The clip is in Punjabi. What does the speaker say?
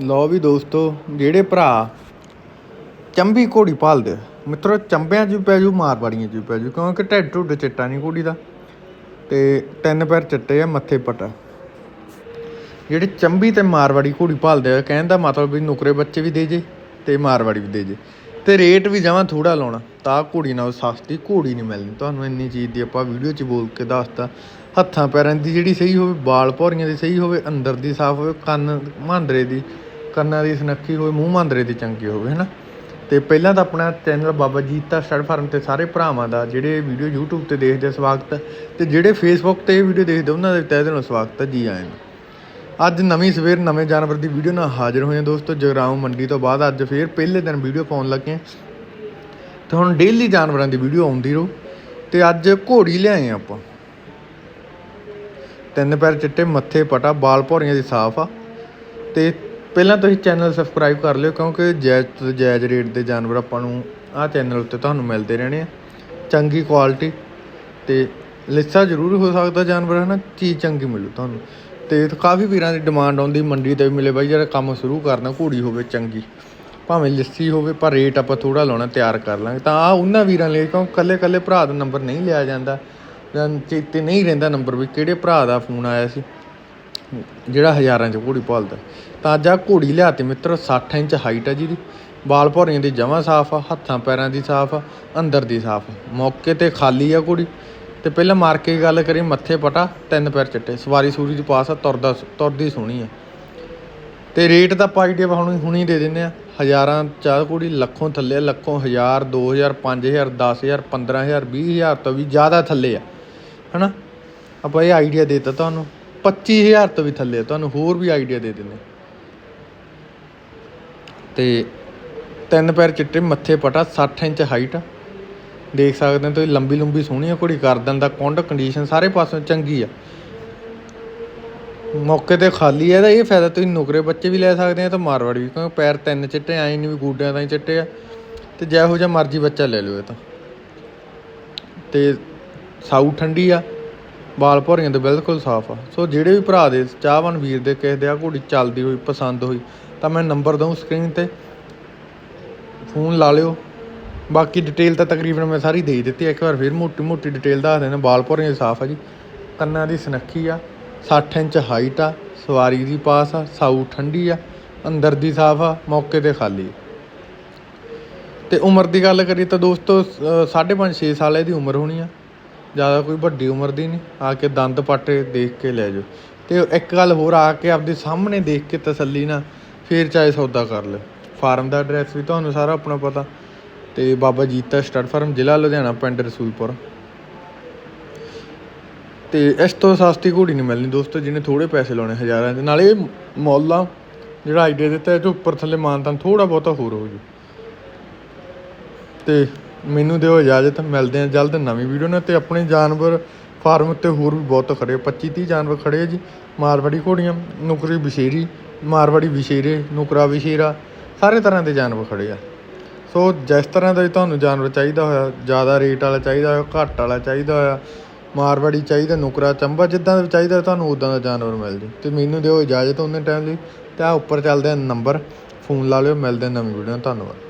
ਲਓ ਵੀ ਦੋਸਤੋ ਜਿਹੜੇ ਭਰਾ ਚੰਬੀ ਘੋੜੀ ਪਾਲਦੇ ਆ, ਮਿੱਤਰੋ ਚੰਬਿਆਂ 'ਚ ਵੀ ਪੈ ਜੂ ਮਾਰਵਾੜੀਆਂ 'ਚ ਵੀ ਪੈ ਜੂ ਕਿਉਂਕਿ ਢਿੱਡ ਢੁੱਡ ਚਿੱਟਾ ਨਹੀਂ ਘੋੜੀ ਦਾ। ਤੇ ਤਿੰਨ ਪੈਰ ਚਿੱਟੇ ਆ ਮੱਥੇ ਪਟਾ ਜਿਹੜੇ ਚੰਬੀ ਤੇ ਮਾਰਵਾੜੀ ਘੋੜੀ ਪਾਲਦੇ ਆ ਕਹਿਣ ਦਾ ਮਤਲਬ ਵੀ ਨੁਕਰੇ ਬੱਚੇ ਵੀ ਦੇ ਜੇ ਤੇ ਮਾਰਵਾੜੀ ਵੀ ਦੇ ਜੇ। ਤੇ ਰੇਟ ਵੀ ਜਮਾਂ ਥੋੜਾ ਲਾਉਣਾ, ਤਾਂ ਘੋੜੀ ਨਾਲ ਸਸਤੀ ਘੋੜੀ ਨਹੀਂ ਮਿਲਣੀ। ਤੁਹਾਨੂੰ ਇੰਨੀ ਚੀਜ਼ ਦੀ ਆਪਾਂ ਵੀਡੀਓ 'ਚ ਬੋਲ ਕੇ ਦੱਸਤਾ। ਹੱਥਾਂ ਪੈਰਾਂ ਦੀ ਜਿਹੜੀ ਸਹੀ ਹੋਵੇ, ਵਾਲ ਭੌਰੀਆਂ ਦੀ ਸਹੀ ਹੋਵੇ, ਅੰਦਰ ਦੀ ਸਾਫ਼ ਹੋਵੇ, ਕੰਨ ਮਾਂਦਰੇ ਦੀ, ਕੰਨਾਂ ਦੀ ਸੁਨੱਖੀ ਹੋਵੇ, ਮੂੰਹ ਮਾਂਦਰੇ ਦੀ ਚੰਗੀ ਹੋਵੇ, ਹੈਨਾ? ਤੇ ਪਹਿਲਾਂ ਤਾਂ ਆਪਣਾ channel Baba Jeeta stud farm ਤੇ ਸਾਰੇ ਭਰਾਵਾਂ ਦਾ, ਜਿਹੜੇ ਵੀਡੀਓ YouTube ਤੇ ਦੇਖਦੇ ਆ, ਸਵਾਗਤ। ਹੈ ਤੇ ਜਿਹੜੇ Facebook ਤੇ ਇਹ ਵੀਡੀਓ ਦੇਖਦੇ ਉਹਨਾਂ ਦੇ ਵੀ ਤਹਿ ਦਿਲੋਂ ਸਵਾਗਤ ਹੈ, ਜੀ ਆਇਆਂ ਨੂੰ। ਅੱਜ ਨਵੀਂ ਸਵੇਰ ਨਵੇਂ ਜਾਨਵਰ ਦੀ ਵੀਡੀਓ ਨਾਲ ਹਾਜ਼ਰ ਹੋਏ ਹਾਂ ਦੋਸਤੋ, ਜਗਰਾਉਂ ਮੰਡੀ ਤੋਂ ਬਾਅਦ ਅੱਜ ਫੇਰ ਪਹਿਲੇ ਦਿਨ ਵੀਡੀਓ ਪਾਉਣ ਲੱਗੇ ਹਾਂ। ਤੇ ਹੁਣ ਡੇਲੀ ਜਾਨਵਰਾਂ ਦੀ ਵੀਡੀਓ ਆਉਂਦੀ ਰਹੂ ਤੇ ਅੱਜ ਘੋੜੀ ਲਿਆਏ ਹਾਂ ਆਪਾਂ। ਤਿੰਨ ਪੈਰ ਚਿੱਟੇ, ਮੱਥੇ ਪਟਾ, ਬਾਲ ਭੌਰੀਆਂ ਦੀ ਸਾਫ਼ ਆ। ਤੇ ਪਹਿਲਾਂ ਤੁਸੀਂ ਚੈਨਲ ਸਬਸਕ੍ਰਾਈਬ ਕਰ ਲਿਓ ਕਿਉਂਕਿ ਜੈਜ਼ ਜੈਜ਼ ਰੇਟ ਦੇ ਜਾਨਵਰ ਆਪਾਂ ਨੂੰ ਆਹ ਚੈਨਲ ਉੱਤੇ ਤੁਹਾਨੂੰ ਮਿਲਦੇ ਰਹਿਣੇ ਆ। ਚੰਗੀ ਕੁਆਲਿਟੀ ਤੇ ਲਿੱਸਾ ਜ਼ਰੂਰ ਹੋ ਸਕਦਾ ਜਾਨਵਰ ਹੈ ਨਾ ਚੀਜ਼ ਚੰਗੀ ਮਿਲੂ ਤੁਹਾਨੂੰ। ਤੇ ਕਾਫੀ ਵੀਰਾਂ ਦੀ ਡਿਮਾਂਡ ਆਉਂਦੀ, ਮੰਡੀ ਤੇ ਵੀ ਮਿਲੇ ਬਾਈ, ਜਿਹੜਾ ਕੰਮ ਸ਼ੁਰੂ ਕਰਨਾ, ਘੋੜੀ ਹੋਵੇ ਚੰਗੀ। ਭਾਵੇਂ ਲੱਸੀ ਹੋਵੇ, ਪਰ ਰੇਟ ਆਪਾਂ ਥੋੜਾ ਲਾਉਣਾ, ਤਿਆਰ ਕਰ ਲਾਂਗੇ। ਤਾਂ ਆ ਉਹਨਾਂ ਵੀਰਾਂ ਲਈ, ਕਿਉਂ ਕੱਲੇ ਕੱਲੇ ਭਰਾ ਦਾ ਨੰਬਰ ਨਹੀਂ ਲਿਆ ਜਾਂਦਾ। ਜਾਂ ਚੇਤੇ ਨਹੀਂ ਰਹਿੰਦਾ ਨੰਬਰ ਵੀ, ਕਿਹੜੇ ਭਰਾ ਦਾ ਫੋਨ ਆਇਆ ਸੀ, ਜਿਹੜਾ ਹਜ਼ਾਰਾਂ ਚ ਘੋੜੀ ਪਾਲਦਾ ਤਾਂ ਅੱਜ ਆ ਘੋੜੀ ਲਿਆਤੀ ਮਿੱਤਰ 60 ਇੰਚ ਹਾਈਟ ਆ ਜਿਹਦੀ। ਬਾਲ ਭੌਰੀਆਂ ਦੀ ਜਮਾਂ ਸਾਫ਼ ਆ, ਹੱਥਾਂ ਪੈਰਾਂ ਦੀ ਸਾਫ਼ ਆ, ਅੰਦਰ ਦੀ ਸਾਫ਼ ਆ। ਮੌਕੇ ਤੇ ਖਾਲੀ ਆ ਘੋੜੀ। ਤੇ ਪਹਿਲਾਂ ਮਾਰ ਕੇ ਗੱਲ ਕਰੀ, ਮੱਥੇ ਪਟਾ, ਤਿੰਨ ਪੈਰ ਚਿੱਟੇ। ਸਵਾਰੀ ਸੂਰੀ ਦੀ ਪਾਸ ਆ, ਤੁਰਦਾ ਤੁਰਦੀ ਸੋਹਣੀ ਆ। ਤੇ ਰੇਟ ਦਾ ਆਪਾਂ ਆਈਡੀਆ ਹੁਣ ਹੁਣੀ ਦੇ ਦਿੰਨੇ ਆ। ਹਜ਼ਾਰਾਂ ਚਾਹ ਕੁੜੀ, ਲੱਖੋਂ ਥੱਲੇ ਲੱਖੋਂ ਹਜ਼ਾਰ 2000 5000 10000 15000 20000 ਤੋਂ ਵੀ ਜ਼ਿਆਦਾ ਥੱਲੇ ਆ। ਹਨਾ? ਆਪਾਂ ਇਹ ਆਈਡੀਆ ਦੇਤਾ ਤੁਹਾਨੂੰ। 25000 ਤੋਂ ਵੀ ਥੱਲੇ ਆ। ਤੁਹਾਨੂੰ ਹੋਰ ਵੀ ਆਈਡੀਆ ਦੇ ਦਿੰਨੇ ਤੇ ਤਿੰਨ ਪੈਰ ਚਿੱਟੇ, ਮੱਥੇ ਪਟਾ 60 ਇੰਚ ਹਾਈਟ ਦੇਖ ਸਕਦੇ ਹੋ ਤੁਸੀਂ, ਲੰਬੀ ਲੰਬੀ ਸੋਹਣੀ ਆ ਘੋੜੀ ਕਰਦਨ ਦਾ ਕੁੰਡ ਕੰਡੀਸ਼ਨ ਸਾਰੇ ਪਾਸੋਂ ਚੰਗੀ ਆ। ਮੌਕੇ ਤੇ ਖਾਲੀ ਹੈ ਤਾਂ ਇਹ ਫਾਇਦਾ, ਤੁਸੀਂ ਨੁਕਰੇ ਬੱਚੇ ਵੀ ਲੈ ਸਕਦੇ ਆ ਤਾਂ ਮਾਰਵਾੜੀ ਵੀ, ਕਿਉਂਕਿ ਪੈਰ ਤਿੰਨ ਚਿੱਟੇ ਆਏ ਨਹੀਂ ਵੀ ਗੂਡਿਆਂ ਤਾਂ ਹੀ ਚਿੱਟੇ ਆ। ਤੇ ਜਿਹੋ ਜਿਹਾ ਮਰਜ਼ੀ ਬੱਚਾ ਲੈ ਲਓ ਇਹ ਤਾਂ। ਤੇ ਸਾਊ ਠੰਡੀ ਆ, ਬਾਲ ਭੌਰੀਆਂ ਤੇ ਬਿਲਕੁਲ ਸਾਫ਼ ਆ। ਸੋ ਜਿਹੜੇ ਵੀ ਭਰਾ ਦੇ, ਚਾਹਵਾਨ ਵੀਰ ਦੇ, ਕਿਸੇ ਦੇ ਆ ਘੋੜੀ ਚੱਲਦੀ ਹੋਈ, ਪਸੰਦ ਹੋਈ, ਤਾਂ ਮੈਂ ਨੰਬਰ ਦਊਂ ਸਕਰੀਨ ਤੇ। ਫੋਨ ਲਾ ਲਿਓ। ਬਾਕੀ ਡਿਟੇਲ ਤਾਂ ਤਕਰੀਬਨ ਮੈਂ ਸਾਰੀ ਦੇ ਦਿੱਤੀ ਆ। ਇੱਕ ਵਾਰ ਫਿਰ ਮੋਟੀ ਮੋਟੀ ਡਿਟੇਲ ਦੱਸ ਦੇਣਾ। ਬਾਲ ਭੌਰੀਆਂ ਦੀ ਸਾਫ਼ ਆ ਜੀ। ਕੰਨਾਂ ਦੀ ਸਨੱਖੀ ਆ। 60 ਇੰਚ ਹਾਈਟ ਆ। ਸਵਾਰੀ ਦੀ ਪਾਸ ਆ। ਸਾਊ ਠੰਡੀ ਆ। ਅੰਦਰ ਦੀ ਸਾਫ਼ ਆ। ਮੌਕੇ ਤੇ ਖਾਲੀ ਤੇ ਉਮਰ ਦੀ ਗੱਲ ਕਰੀ ਤਾਂ ਦੋਸਤੋ 5.5 6 ਸਾਲ ਇਹਦੀ ਉਮਰ ਹੋਣੀ ਆ। ਜ਼ਿਆਦਾ ਕੋਈ ਵੱਡੀ ਉਮਰ ਦੀ ਨਹੀਂ। ਆ ਕੇ ਦੰਦ ਪਾਟੇ ਦੇਖ ਕੇ ਲੈ ਜਾਓ। ਤੇ ਇੱਕ ਗੱਲ ਹੋਰ ਆ ਕੇ ਆਪਦੇ ਸਾਹਮਣੇ ਦੇਖ ਕੇ ਤਸੱਲੀ ਨਾਲ ਫੇਰ ਚਾਹੇ ਸੌਦਾ ਕਰ ਲਿਓ ਫਾਰਮ ਦਾ ਐਡਰੈਸ ਵੀ ਤੁਹਾਨੂੰ ਸਾਰਾ ਆਪਣਾ ਪਤਾ। ਤੇ ਬਾਬਾ ਜੀਤਾ ਸਟੱਡ ਫਾਰਮ ਜ਼ਿਲ੍ਹਾ ਲੁਧਿਆਣਾ, ਪਿੰਡ ਰਸੂਲਪੁਰ। ਤੇ ਇਸ ਤੋਂ ਸਸਤੀ ਘੋੜੀ ਨਹੀਂ ਮਿਲਣੀ ਦੋਸਤੋ, ਜਿਹਨੇ ਥੋੜੇ ਪੈਸੇ ਲਾਉਣੇ ਹਜ਼ਾਰਾਂ ਦੇ। ਨਾਲੇ ਇਹ ਮੁੱਲ ਆ, ਜਿਹੜਾ ਆਈਡੀਆ ਦਿੱਤਾ ਇਹ ਤੋਂ ਉੱਪਰ ਥੱਲੇ ਮਾਨਤਾਂ ਥੋੜਾ ਬਹੁਤਾ ਹੋਰ ਹੋ ਜੂ। ਤੇ ਮੈਨੂੰ ਦਿਓ ਇਜਾਜ਼ਤ, ਮਿਲਦੇ ਆ ਜਲਦ ਨਵੀਂ ਵੀਡੀਓ ਨਾਲ। ਤੇ ਆਪਣੇ ਜਾਨਵਰ ਫਾਰਮ ਉੱਤੇ ਹੋਰ ਵੀ ਬਹੁਤ ਖੜੇ 25 30 ਜਾਨਵਰ ਖੜੇ ਆ ਜੀ। ਮਾਰਵਾੜੀ ਘੋੜੀਆਂ, ਨੁਕਰੀ ਵਿਸ਼ੇਰੀ, ਮਾਰਵਾੜੀ ਵਿਸ਼ੇਰੇ, ਨੁਕਰਾ ਵਿਸ਼ੇਰਾ, ਸਾਰੇ ਤਰ੍ਹਾਂ ਦੇ ਜਾਨਵਰ ਖੜੇ ਆ। ਸੋ ਜਿਸ ਤਰ੍ਹਾਂ ਦਾ ਵੀ ਤੁਹਾਨੂੰ ਜਾਨਵਰ ਚਾਹੀਦਾ ਹੋਇਆ, ਜ਼ਿਆਦਾ ਰੇਟ ਵਾਲਾ ਚਾਹੀਦਾ ਹੋਇਆ, ਘੱਟ ਵਾਲਾ ਚਾਹੀਦਾ ਹੋਇਆ, ਮਾਰਵਾੜੀ ਚਾਹੀਦਾ, ਨੁਕਰਾ, ਚੰਬਾ, ਜਿੱਦਾਂ ਦਾ ਚਾਹੀਦਾ ਤੁਹਾਨੂੰ ਉਦਾਂ ਦਾ ਜਾਨਵਰ ਮਿਲ ਜੇ। ਤੇ ਮੈਨੂੰ ਦਿਓ ਇਜਾਜ਼ਤ ਉਹਨੇ ਟਾਈਮ ਲਈ। ਤੇ ਆ ਉੱਪਰ ਚੱਲਦੇ ਆ ਨੰਬਰ। ਫੋਨ ਲਾ ਲਿਓ, ਮਿਲਦੇ ਨਵੀਂ ਵੀਡੀਓ ਨਾਲ। ਧੰਨਵਾਦ।